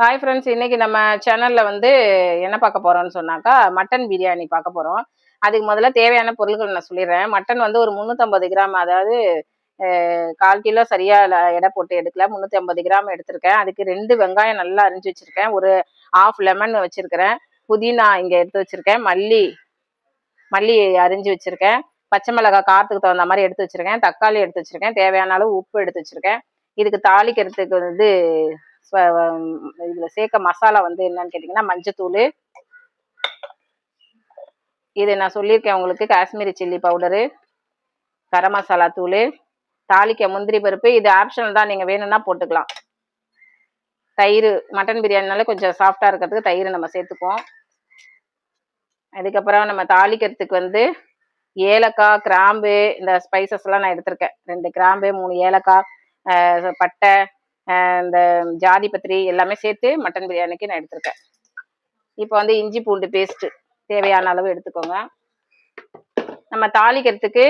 Hi friends இன்னைக்கு நம்ம சேனல்ல வந்து என்ன பார்க்க போறோம்னு சொன்னாக்கா மட்டன் பிரியாணி பார்க்க போறோம். அதுக்கு முதல்ல தேவையான பொருட்கள் நான் சொல்லிடுறேன். மட்டன் வந்து ஒரு முந்நூற்றம்பது கிராம் அதாவது கால் கிலோ சரியா எடை போட்டு எடுக்கல. முந்நூற்றி ஐம்பது கிராம் எடுத்திருக்கேன். அதுக்கு ரெண்டு வெங்காயம் நல்லா அரிஞ்சு வச்சிருக்கேன். ஒரு ஆஃப் லெமன் வச்சிருக்கிறேன். புதினா இங்க எடுத்து வச்சிருக்கேன். மல்லி மல்லி அரிஞ்சு வச்சிருக்கேன். பச்சை மிளகாய் காரத்துக்கு தகுந்த மாதிரி எடுத்து வச்சிருக்கேன். தக்காளி எடுத்து வச்சிருக்கேன். தேவையான அளவு உப்பு எடுத்து வச்சிருக்கேன். இதுக்கு தாளிக்கிறதுக்கு வந்து இதுல சேர்க்க மசாலா வந்து என்னன்னு கேட்டிங்கன்னா மஞ்சத்தூள். இது நான் சொல்லியிருக்கேன் உங்களுக்கு காஷ்மீரி சில்லி பவுடரு கரம் மசாலா தூள் தாளிக்க முந்திரி பருப்பு இது ஆப்ஷனல் தான் நீங்கள் வேணும்னா போட்டுக்கலாம். தயிர் மட்டன் பிரியாணினால கொஞ்சம் சாஃப்டாக இருக்கிறதுக்கு தயிர் நம்ம சேர்த்துக்குவோம். அதுக்கப்புறம் நம்ம தாளிக்கிறதுக்கு வந்து ஏலக்காய் கிராம்பு இந்த ஸ்பைசஸ் எல்லாம் நான் எடுத்திருக்கேன். ரெண்டு கிராம்பு மூணு ஏலக்காய் பட்டை இந்த ஜாதி பத்திரி எல்லாமே சேர்த்து மட்டன் பிரியாணிக்கு நான் எடுத்திருக்கேன். இப்போ வந்து இஞ்சி பூண்டு பேஸ்ட்டு தேவையான அளவு எடுத்துக்கோங்க. நம்ம தாளிக்கிறதுக்கு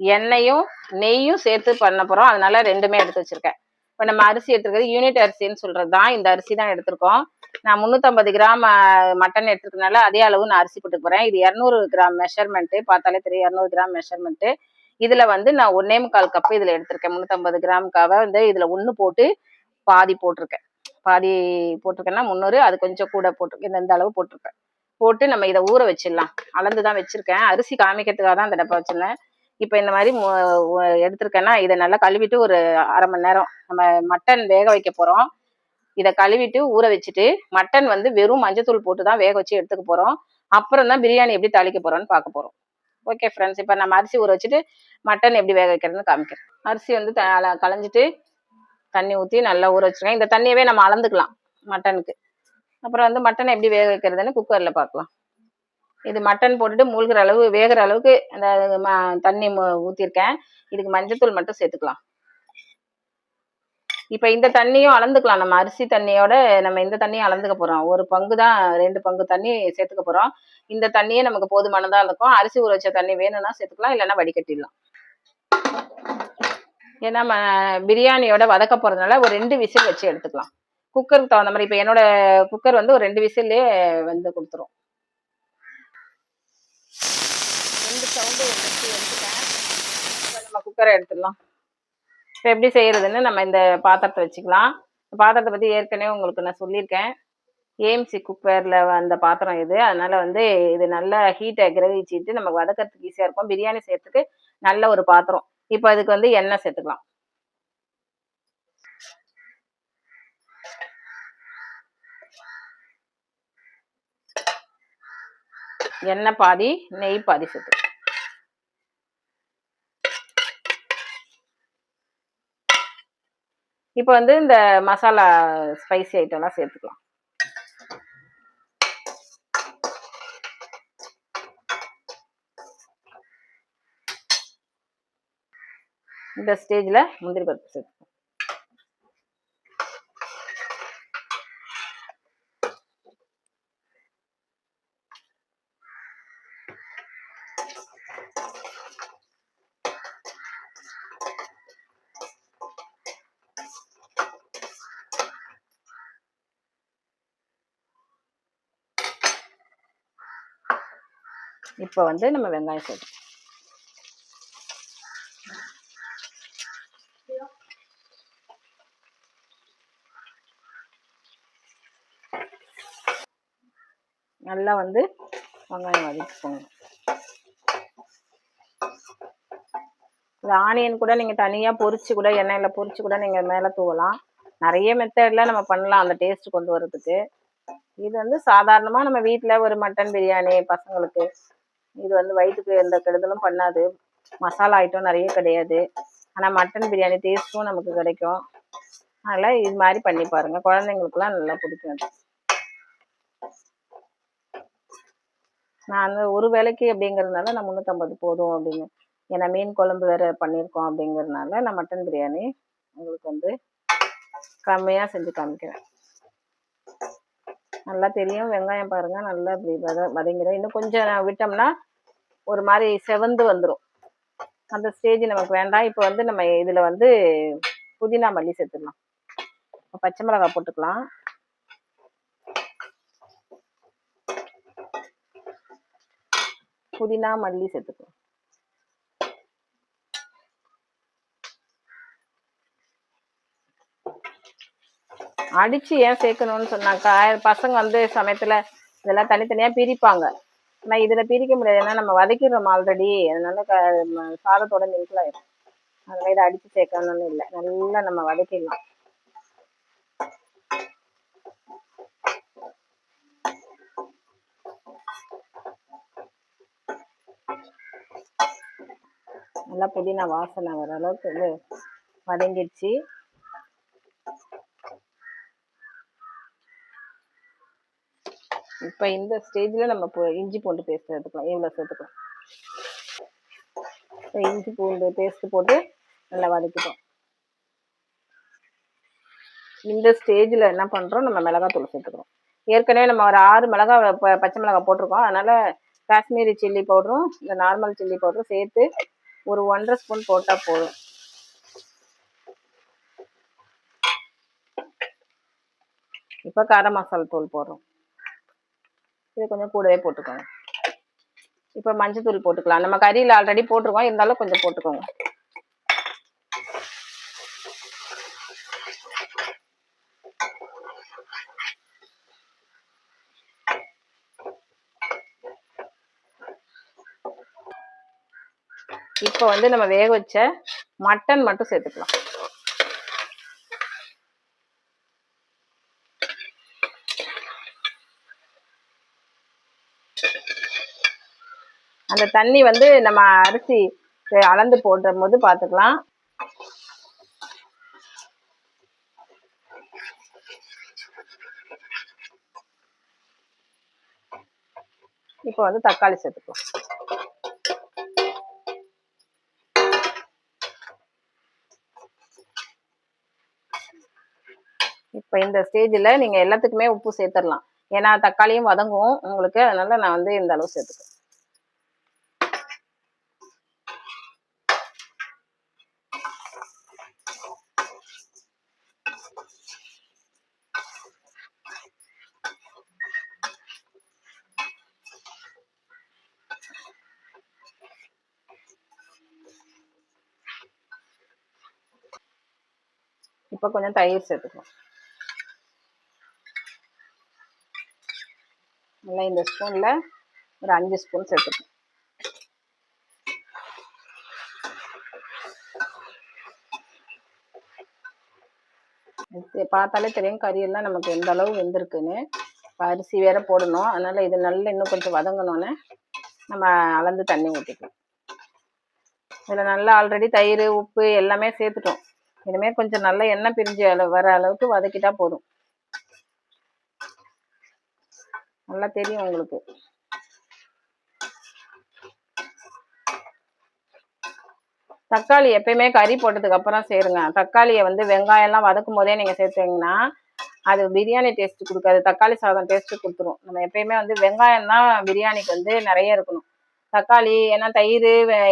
எண்ணெயும் நெய்யும் சேர்த்து பண்ண போகிறோம் அதனால ரெண்டுமே எடுத்து வச்சிருக்கேன். இப்போ நம்ம அரிசி எடுத்துருக்கிறது யூனிட் அரிசின்னு சொல்கிறது தான் இந்த அரிசி தான் எடுத்திருக்கோம். நான் முந்நூற்றம்பது கிராம் மட்டன் எடுத்துருக்கனால அதே அளவு நான் அரிசி போட்டு போகிறேன் இது இரநூறு கிராம் மெஷர்மெண்ட்டு பார்த்தாலே தெரியும். இரநூறு கிராம் மெஷர்மெண்ட்டு இதுல வந்து நான் ஒன்னே முக்கால் கப்பு இதுல எடுத்திருக்கேன். முந்நூற்றம்பது கிராமுக்காக வந்து இதுல ஒன்று போட்டு பாதி போட்டிருக்கேன். பாதி போட்டிருக்கேன்னா முந்நூறு அது கொஞ்சம் கூட போட்டிருக்கேன் இந்த அளவு போட்டிருக்கேன் போட்டு நம்ம இதை ஊற வச்சிடலாம். அளந்து தான் வச்சிருக்கேன். அரிசி காமிக்கிறதுக்காக தான் அந்த டப்பா வச்சிருந்தேன். இப்போ இந்த மாதிரி எடுத்திருக்கேன்னா இதை நல்லா கழுவிட்டு ஒரு அரை மணி நேரம் நம்ம மட்டன் வேக வைக்க போறோம். இதை கழுவிட்டு ஊற வச்சுட்டு மட்டன் வந்து வெறும் மஞ்சத்தூள் போட்டு தான் வேக வச்சு எடுத்துக்க போறோம். அப்புறம் தான் பிரியாணி எப்படி தாளிக்க போறோம்னு பார்க்க போறோம். ஓகே ஃப்ரெண்ட்ஸ் இப்போ நம்ம அரிசி ஊற வச்சுட்டு மட்டன் எப்படி வேக வைக்கிறதுன்னு காமிக்கிறேன். அரிசி வந்து களைஞ்சிட்டு தண்ணி ஊற்றி நல்லா ஊற வச்சுருக்கேன் இந்த தண்ணியவே நம்ம அளந்துக்கலாம் மட்டனுக்கு அப்புறம் வந்து மட்டன் எப்படி வேக வைக்கிறதுன்னு குக்கரில் பார்க்கலாம். இது மட்டன் போட்டுட்டு மூழ்கிற அளவு வேகிற அளவுக்கு அந்த ம- தண்ணி ஊற்றிருக்கேன் இதுக்கு மஞ்சத்தூள் மட்டும் சேர்த்துக்கலாம். இப்போ இந்த தண்ணியும் அளந்துக்கலாம். நம்ம அரிசி தண்ணியோட நம்ம இந்த தண்ணியும் அளந்துக்க போறோம். ஒரு பங்கு தான் ரெண்டு பங்கு தண்ணி சேர்த்துக்க போறோம். இந்த தண்ணியே நமக்கு போதுமானதா இருக்கும். அரிசி ஊற வச்ச தண்ணி வேணும்னா சேர்த்துக்கலாம் இல்லைன்னா வடிகட்டிடலாம். ஏன்னா பிரியாணியோட வதக்க போறதுனால ஒரு ரெண்டு விசில் வச்சு எடுத்துக்கலாம். குக்கருக்கு தகுந்த மாதிரி இப்போ என்னோட குக்கர் வந்து ஒரு ரெண்டு விசில்லே வந்து கொடுத்துரும். ரெண்டு சவுண்டு எடுத்துட்டேன். நம்ம குக்கரை எடுத்துடலாம். இப்போ எப்படி செய்யறதுன்னு நம்ம இந்த பாத்திரத்தை வச்சுக்கலாம். பாத்திரத்தை பற்றி ஏற்கனவே உங்களுக்கு நான் சொல்லியிருக்கேன். ஏஎம்சி குக்கரில் அந்த பாத்திரம் இது. அதனால வந்து இது நல்ல ஹீட்டை கிரகிச்சிட்டு நமக்கு வதக்கிறதுக்கு ஈஸியாக இருக்கும். பிரியாணி செய்யறதுக்கு நல்ல ஒரு பாத்திரம். இப்போ அதுக்கு வந்து எண்ணெய் சேர்த்துக்கலாம். எண்ணெய் பாதி நெய் பாதி சேர்த்து இப்போ வந்து இந்த மசாலா ஸ்பைசி ஐட்டம்லாம் சேர்த்துக்கலாம். இந்த ஸ்டேஜில் முந்திரி பருப்பு சேர்த்துக்கலாம். இப்போ வந்து நம்ம வெங்காயம் சேர்த்துக்கலாம் நல்லா வந்து வெங்காயம் வதக்கிக்கோங்க. இந்த ஆனியன் கூட நீங்கள் தனியாக பொரிச்சு கூட எண்ணெயில் பொரிச்சு கூட நீங்கள் மேலே தூவலாம். நிறைய மெத்தடில் நம்ம பண்ணலாம் அந்த டேஸ்ட் கொண்டு வர்றதுக்கு. இது வந்து சாதாரணமாக நம்ம வீட்டில் ஒரு மட்டன் பிரியாணி பசங்களுக்கு இது வந்து வயிற்றுக்கு எந்த கெடுதலும் பண்ணாது. மசாலா ஐட்டம் நிறைய கிடையாது. ஆனால் மட்டன் பிரியாணி டேஸ்ட்டும் நமக்கு கிடைக்கும். அதனால் இது மாதிரி பண்ணி பாருங்கள் குழந்தைங்களுக்குலாம் நல்லா பிடிக்கும் நான் வந்து ஒரு வேளைக்கு அப்படிங்கிறதுனால நான் முந்நூற்றம்பது போதும் அப்படின்னு. ஏன்னா மீன் குழம்பு வேறு பண்ணியிருக்கோம் அப்படிங்கிறதுனால நான் மட்டன் பிரியாணி உங்களுக்கு வந்து கம்மியாக செஞ்சு காமிக்கிறேன். நல்லா தெரியும். வெங்காயம் பாருங்கள் நல்லா இப்படி வத வதங்கிடும். இன்னும் கொஞ்சம் விட்டோம்னா ஒரு மாதிரி செவந்து வந்துடும் அந்த ஸ்டேஜ் நமக்கு வேண்டாம். இப்போ வந்து நம்ம இதில் வந்து புதினா மல்லி சேர்த்துக்கலாம் பச்சை மிளகாய் போட்டுக்கலாம். புதினா மல்லி சேர்த்துக்கலாம். அடிச்சு ஏன் சேர்க்கணும்னு சொன்னாக்கா பசங்க வந்து சமயத்துல இதெல்லாம் தனித்தனியா பிரிப்பாங்க. ஆனா இதுல பிரிக்க முடியாது. ஏன்னா நம்ம வதக்கிடுறோம் ஆல்ரெடி அதனால க சாதத்தோட மிங்கிள் ஆயிடும் அதனால இதை அடிச்சு சேர்க்கணும்னு இல்லை. நல்லா நம்ம வதக்கிடலாம். நல்லா புதினா வாசனை வர அளவுக்கு வந்து வதங்கிடுச்சு. இப்போ இந்த ஸ்டேஜில் நம்ம இப்போ இஞ்சி பூண்டு பேஸ்ட் எடுத்துக்கலாம். எவ்வளோ சேர்த்துக்கலாம். இப்போ இஞ்சி பூண்டு பேஸ்ட் போட்டு நல்லா வதக்கிட்டோம். இந்த ஸ்டேஜில் என்ன பண்ணுறோம் நம்ம மிளகாத்தூள் சேர்த்துக்கிறோம். ஏற்கனவே நம்ம ஒரு ஆறு மிளகா ப- பச்சை மிளகாய் போட்டிருக்கோம். அதனால காஷ்மீரி சில்லி பவுடரும் இந்த நார்மல் சில்லி பவுடரும் சேர்த்து ஒரு ஒன்றரை ஸ்பூன் போட்டால் போதும். இப்போ கார மசாலா தூள் போடுறோம். இது கொஞ்சம் கூடவே போட்டுக்கோங்க. இப்போ மஞ்சத்தூள் போட்டுக்கலாம். நம்ம கறியில் ஆல்ரெடி போட்டிருக்கோம். இருந்தாலும் கொஞ்சம் போட்டுக்கோங்க. இப்போ வந்து நம்ம வேக வச்ச மட்டன் மட்டும் சேர்த்துக்கலாம். அந்த தண்ணி வந்து நம்ம அரிசி அளந்து போடுற போது பார்த்துக்கலாம் இப்போ வந்து தக்காளி சேர்த்துக்கலாம். இப்போ இந்த ஸ்டேஜில் நீங்கள் எல்லாத்துக்குமே உப்பு சேர்த்துடலாம். ஏன்னா தக்காளியும் வதங்கும். உங்களுக்கு அதனால நான் வந்து இந்த அளவு சேர்த்துக்கிறேன் இப்போ கொஞ்சம் தயிர் சேர்த்துக்கலாம். நல்லா இந்த ஸ்பூனில் ஒரு அஞ்சு ஸ்பூன் சேர்த்துக்கணும். பார்த்தாலே தெரியும் கறியெல்லாம் நமக்கு எந்த அளவு வெந்திருக்குன்னு. அரிசி வேற போடணும். அதனால இது நல்லா இன்னும் கொஞ்சம் வதங்கணும்னு நம்ம அளந்து தண்ணி ஊற்றிக்கலாம் இதில் நல்லா ஆல்ரெடி தயிர் உப்பு எல்லாமே சேர்த்துட்டோம். இனிமேல் கொஞ்சம் நல்லா எண்ணெய் பிரிஞ்சு அளவு வர அளவுக்கு வதக்கிட்டா போதும். நல்லா தெரியும் உங்களுக்கு. தக்காளி எப்பயுமே கறி போட்டதுக்கு அப்புறம் சேருங்க. தக்காளியை வந்து வெங்காயம்லாம் வதக்கும் போதே நீங்க சேர்த்தீங்கன்னா அது பிரியாணி டேஸ்ட் கொடுக்காது. தக்காளி சாதம் டேஸ்ட் கொடுத்துரும். நம்ம எப்பயுமே வந்து வெங்காயம் தான் பிரியாணிக்கு வந்து நிறைய இருக்கணும். தக்காளி ஏன்னா தயிர்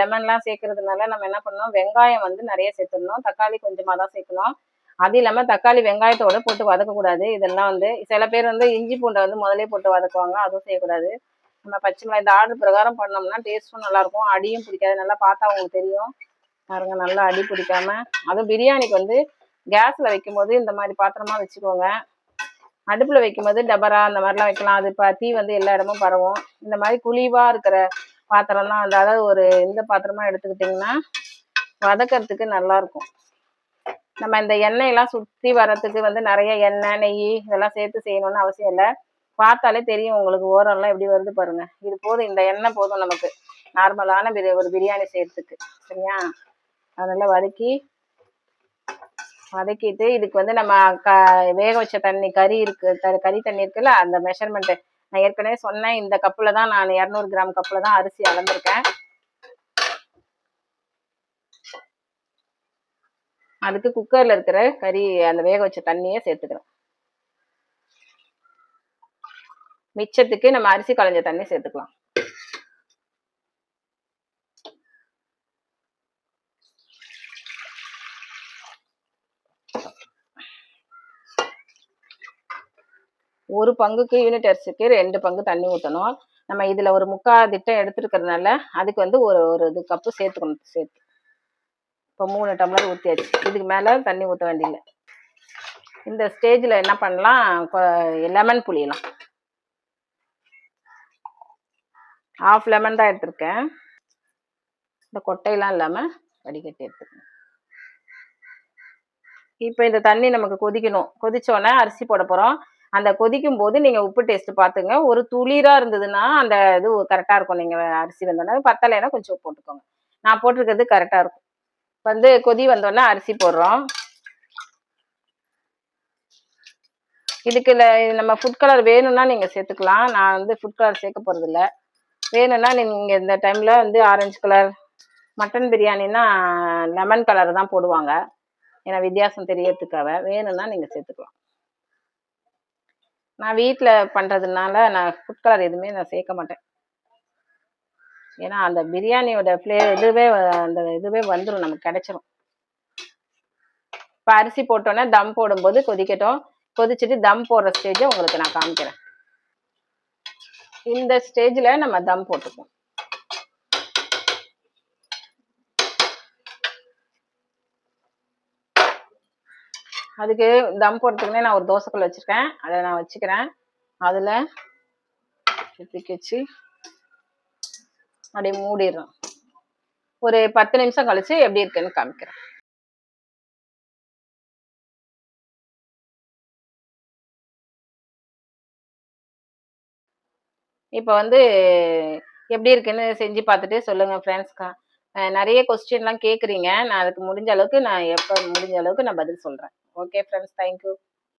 லெமன்லாம் சேர்க்கறதுனால நம்ம என்ன பண்ணணும்? வெங்காயம் வந்து நிறைய சேர்த்துடணும். தக்காளி கொஞ்சமாக தான் சேர்க்கணும். அது இல்லாமல் தக்காளி வெங்காயத்தோட போட்டு வதக்கக்கூடாது இதெல்லாம் வந்து சில பேர் வந்து இஞ்சி பூண்டை வந்து முதலே போட்டு வதக்குவாங்க. அதுவும் செய்யக்கூடாது. நம்ம பச்சை மிளகாய் இந்த ஆர்டர் பிரகாரம் பண்ணோம்னா டேஸ்ட்டும் நல்லாயிருக்கும். அடியும் பிடிக்காது. நல்லா பார்த்தா அவங்களுக்கு தெரியும். பாருங்க நல்லா அடி பிடிக்காம. அதுவும் பிரியாணிக்கு வந்து கேஸில் வைக்கும்போது இந்த மாதிரி பாத்திரமா வச்சுக்கோங்க. அடுப்பில் வைக்கும்போது டபரா அந்த மாதிரிலாம் வைக்கலாம். அது இப்போ தீ வந்து எல்லா இடமும் பரவும். இந்த மாதிரி குழிவாக இருக்கிற பாத்திரம்லாம் அந்த அதாவது ஒரு இந்த பாத்திரமா எடுத்துக்கிட்டிங்கன்னா வதக்கறதுக்கு நல்லா இருக்கும் நம்ம இந்த எண்ணெயெல்லாம் சுற்றி வர்றதுக்கு வந்து நிறைய எண்ணெய் நெய் இதெல்லாம் சேர்த்து செய்யணும்னு அவசியம் இல்லை. பார்த்தாலே தெரியும் உங்களுக்கு ஓரம்லாம் எப்படி வருது பாருங்க. இது போதும் இந்த எண்ணெய் போதும் நமக்கு. நார்மலான பிரி ஒரு பிரியாணி செய்யறதுக்கு. சரியா? அதனால வதக்கி வதக்கிட்டு இதுக்கு வந்து நம்ம க வேக வச்ச தண்ணி கறி இருக்கு த- கறி தண்ணி இருக்குல்ல அந்த மெஷர்மெண்ட்டு நான் ஏற்கனவே சொன்னேன் இந்த கப்பில் தான் நான் இரநூறு கிராம் கப்பில் தான் அரிசி அளந்திருக்கேன். அதுக்கு குக்கர்ல இருக்கிற கறி அந்த வேக வச்ச தண்ணியை சேர்த்துக்கிறோம் மிச்சத்துக்கு நம்ம அரிசி களைஞ்ச தண்ணி சேர்த்துக்கலாம். ஒரு பங்குக்கு யூனிட் அரிசிக்கு ரெண்டு பங்கு தண்ணி ஊற்றணும் நம்ம இதில் ஒரு முக்கால் திட்டம் எடுத்துருக்கறதுனால அதுக்கு வந்து ஒரு ஒரு இது கப்பு சேர்த்துக்கணும் சேர்த்து. இப்போ மூணு டம்ளர் ஊற்றியாச்சு இதுக்கு மேலே தண்ணி ஊற்ற வேண்டியில்லை இந்த ஸ்டேஜில் என்ன பண்ணலாம்? லெமன் புளியலாம் ஆஃப் லெமன் தான் எடுத்திருக்கேன். இந்த கொட்டையெல்லாம் இல்லாமல் வடிகட்டி எடுத்துக்கணும். இப்போ இந்த தண்ணி நமக்கு கொதிக்கணும். கொதிச்சோடனே அரிசி போட போகிறோம் அந்த கொதிக்கும் போது நீங்கள் உப்பு டேஸ்ட்டு பார்த்துங்க. ஒரு துளிராக இருந்ததுன்னா அந்த இது கரெக்டாக இருக்கும். நீங்கள் அரிசி வந்தோடனே பத்தலைன்னா கொஞ்சம் போட்டுக்கோங்க. நான் போட்டிருக்கிறது கரெக்டாக இருக்கும். வந்து கொதி வந்தோடனே அரிசி போடுறோம். இதுக்கு இல்லை நம்ம ஃபுட் கலர் வேணும்னா நீங்கள் சேர்த்துக்கலாம். நான் வந்து ஃபுட் கலர் சேர்க்க போகிறதில்ல வேணும்னா நீங்கள் இந்த டைமில் வந்து ஆரஞ்சு கலர் மட்டன் பிரியாணின்னா லெமன் கலர் தான் போடுவாங்க. ஏன்னா வித்தியாசம் தெரியறதுக்காக. வேணும்னா நீங்கள் சேர்த்துக்கலாம். நான் வீட்டில் பண்ணுறதுனால நான் ஃபுட் கலர் எதுவுமே நான் சேர்க்க மாட்டேன். ஏன்னா அந்த பிரியாணியோட ஃப்ளே இதுவே அந்த இதுவே வந்துடும் நமக்கு கிடைச்சிரும். இப்போ அரிசி போட்டோன்னே தம் போடும்போது கொதிக்கட்டும். கொதிச்சுட்டு தம் போடுற ஸ்டேஜை உங்களுக்கு நான் காமிக்கிறேன். இந்த ஸ்டேஜில் நம்ம தம் போட்டுப்போம். அதுக்கு தம் போடுறதுக்குனே நான் ஒரு தோசைக்குள்ள வச்சுருக்கேன். அதை நான் வச்சுக்கிறேன். அதில் வச்சு அப்படியே மூடிடுறோம். ஒரு பத்து நிமிஷம் கழிச்சு எப்படி இருக்குன்னு காமிக்கிறேன் இப்போ வந்து எப்படி இருக்குன்னு செஞ்சு பார்த்துட்டு சொல்லுங்கள் ஃப்ரெண்ட்ஸ்க்கா நிறைய கொஸ்டின்லாம் கேட்குறீங்க நான் அதுக்கு முடிஞ்ச அளவுக்கு நான் எப்போ முடிஞ்ச அளவுக்கு நான் பதில் சொல்கிறேன் ஓகே ஃப்ரெண்ட்ஸ் தேங்க்யூ